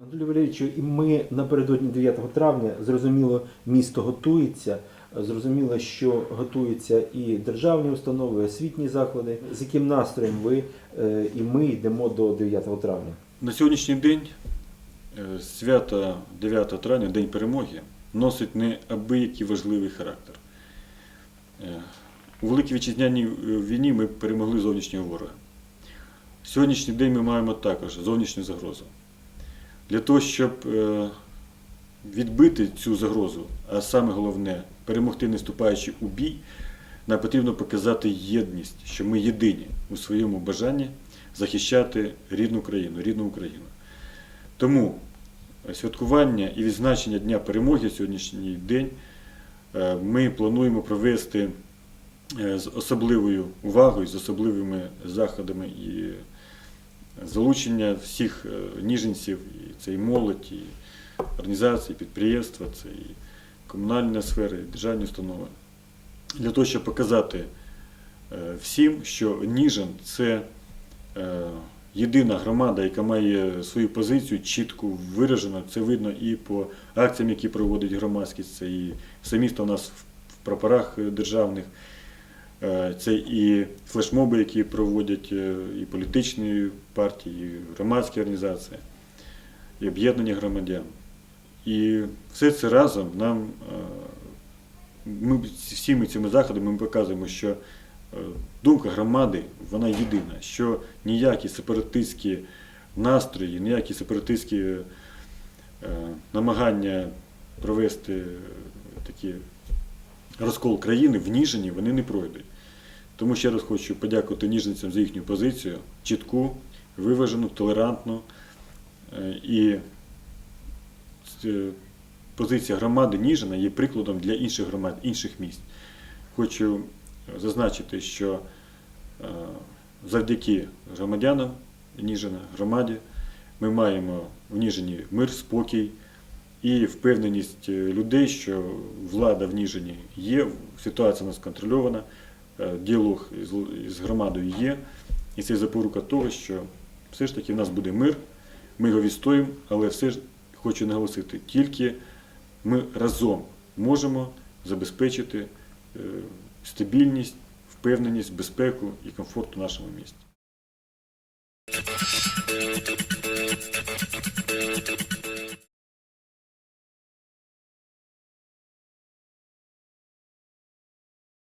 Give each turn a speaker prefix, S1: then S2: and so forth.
S1: Анатолій Валерійович, і ми напередодні 9 травня зрозуміло, місто готується. Зрозуміло, що готуються і державні установи, і освітні заклади. З яким настроєм ви е, і ми йдемо до 9 травня?
S2: На сьогоднішній день е, свято 9 травня, День перемоги, носить неабиякий важливий характер. Е, У Великій Вітчизняній війні ми перемогли зовнішнього ворога. Сьогоднішній день ми маємо також зовнішню загрозу. Для того, щоб е, відбити цю загрозу, а саме головне перемогти, не вступаючи у бій, нам потрібно показати єдність, що ми єдині у своєму бажанні захищати рідну країну, рідну Україну. Тому е, святкування і відзначення Дня перемоги сьогоднішній день е, ми плануємо провести з особливою увагою, з особливими заходами і залучення всіх е, ніженців, і це і молодь, і організації, і підприємства, це і комунальна сфера, і державні установи. Для того, щоб показати е, всім, що Ніжин це е, єдина громада, яка має свою позицію чітко виражену. Це видно і по акціям, які проводить громадськість, це і все місто у нас в прапорах державних. Е, Це і флешмоби, які проводять е, і політичні партії, і громадські організації, і об'єднання громадян. І все це разом нам е, ми всіми цими заходами ми показуємо, що думка громади вона єдина, що ніякі сепаратистські настрої, ніякі сепаратистські намагання провести такі розкол країни в Ніжині вони не пройдуть. Тому ще раз хочу подякувати ніжницям за їхню позицію, чітку, виважену, толерантну. Е, І е, позиція громади Ніжина є прикладом для інших громад, інших міст. Хочу зазначити, що е, завдяки громадянам Ніжина, громаді, ми маємо в Ніжині мир, спокій і впевненість е, людей, що влада в Ніжині є, ситуація у нас контрольована, е, діалог з- громадою є, і це запорука того, що все ж таки в нас буде мир, ми його відстоїмо, але все ж хочу наголосити, тільки ми разом можемо забезпечити е, стабільність, впевненість, безпеку і комфорт у нашому місті.